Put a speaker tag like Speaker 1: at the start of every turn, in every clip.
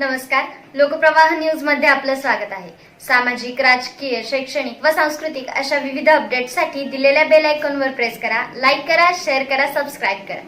Speaker 1: नमस्कार. लोकप्रवाह न्यूजमध्ये आपलं स्वागत आहे. सामाजिक राजकीय शैक्षणिक व सांस्कृतिक अशा विविध अपडेटसाठी दिलेल्या बेल आयकॉनवर प्रेस करा लाईक करा शेअर करा सबस्क्राईब करा.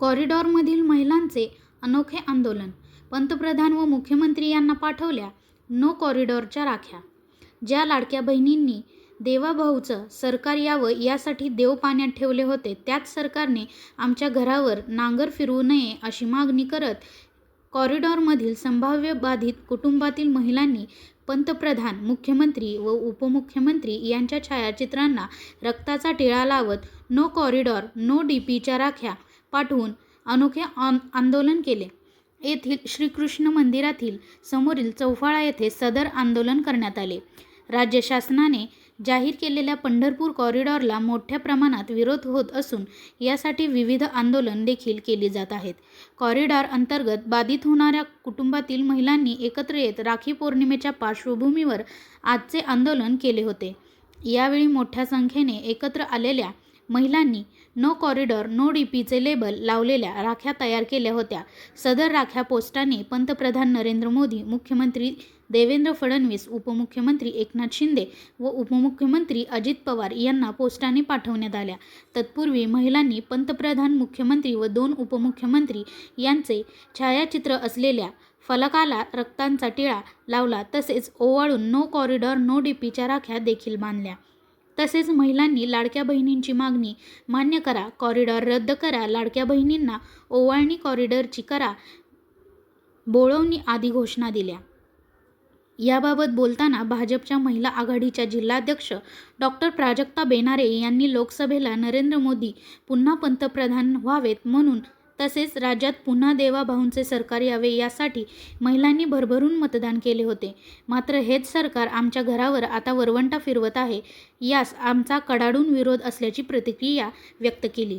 Speaker 2: कॉरिडॉरमधील महिलांचे अनोखे आंदोलन. पंतप्रधान व मुख्यमंत्री यांना पाठवल्या नो कॉरिडॉरच्या राख्या. ज्या लाडक्या बहिणींनी देवाभाऊचं सरकार यावं यासाठी देव पाण्यात ठेवले होते त्याच सरकारने आमच्या घरावर नांगर फिरवू नये अशी मागणी करत कॉरिडॉरमधील संभाव्य बाधित कुटुंबातील महिलांनी पंतप्रधान मुख्यमंत्री व उपमुख्यमंत्री यांच्या छायाचित्रांना रक्ताचा टिळा लावत नो कॉरिडॉर नो डी पीच्या राख्या पाठवून अनोखे आन आंदोलन केले. येथील श्रीकृष्ण मंदिरातील समोरील चौफाळा येथे सदर आंदोलन करण्यात आले. राज्य शासनाने जाहीर केलेल्या पंढरपूर कॉरिडॉरला मोठ्या प्रमाणात विरोध होत असून यासाठी विविध आंदोलन देखील केली जात आहेत. कॉरिडॉर अंतर्गत बाधित होणाऱ्या कुटुंबातील महिलांनी एकत्र येत राखी पौर्णिमेच्या पार्श्वभूमीवर आजचे आंदोलन केले होते. यावेळी मोठ्या संख्येने एकत्र आलेल्या महिलांनी नो कॉरिडॉर नो डी पीचे लेबल लावलेल्या राख्या तयार केल्या होत्या. सदर राख्या पोस्टाने पंतप्रधान नरेंद्र मोदी मुख्यमंत्री देवेंद्र फडणवीस उपमुख्यमंत्री एकनाथ शिंदे व उपमुख्यमंत्री अजित पवार यांना पोस्टाने पाठवण्यात आल्या. तत्पूर्वी महिलांनी पंतप्रधान मुख्यमंत्री व दोन उपमुख्यमंत्री यांचे छायाचित्र असलेल्या फलकाला रक्तांचा टिळा लावला तसेच ओवाळून नो कॉरिडॉर नो डीपीच्या राख्या देखील बांधल्या. तसेच महिलांनी लाडक्या बहिणींची मागणी मान्य करा. कॉरिडॉर रद्द करा. लाडक्या बहिणींना ओवाळणी कॉरिडॉरची करा. बोळवणी आदी घोषणा दिल्या. याबाबत बोलताना भाजपच्या महिला आघाडीच्या जिल्हाध्यक्ष डॉक्टर प्राजक्ता बेनारे यांनी लोकसभेला नरेंद्र मोदी पुन्हा पंतप्रधान व्हावेत म्हणून तसेच राज्यात पुन्हा देवाभाऊंचे सरकार यावे यासाठी महिलांनी भरभरून मतदान केले होते. मात्र हेच सरकार आमच्या घरावर आता वरवंटा फिरवत आहे यास आमचा कडाडून विरोध असल्याची प्रतिक्रिया व्यक्त केली.